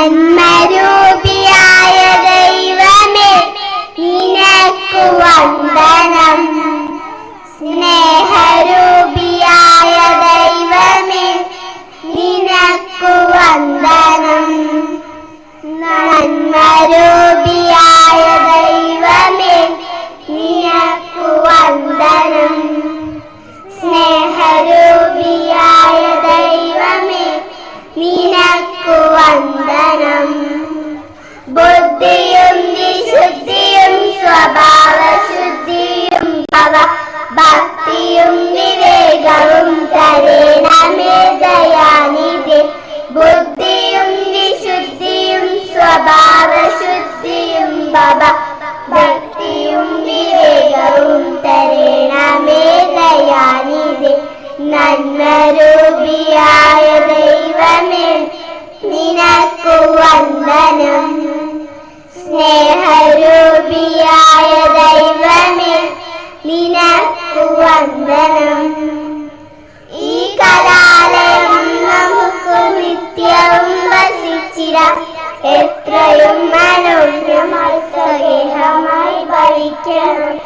ജന്മരൂപിയായ ദൈവമേ നിനക്കു വന്ദനം. സ്നേഹരൂപിയായ ദൈവമേ നിനക്കു വന്ദനം. നന്മരൂപിയായ ദൈവമേ നിനക്കു വന്ദനം. സ്നേഹരൂപിയായ ദൈവമേ നിനക്കു വന്ദനം. ബുദ്ധിയും വിശുദ്ധിയും സ്വഭാവശുദ്ധിയും ഭവ ഭക്തിയും വിവേകവും തരേണമേ ദയാനിധി. ബുദ്ധിയും വിശുദ്ധിയും സ്വഭാവശുദ്ധിയും ഭവ വന്ദനം സ്നേഹരൂപിയായ ദൈവമേ നിനക്കു വന്ദനം ഈ കലാലയം നമുക്ക് നിത്യവും വസിച്ചിട എത്രയും മനോഹരമായി സ്നേഹമായി ഭവിക്കണം.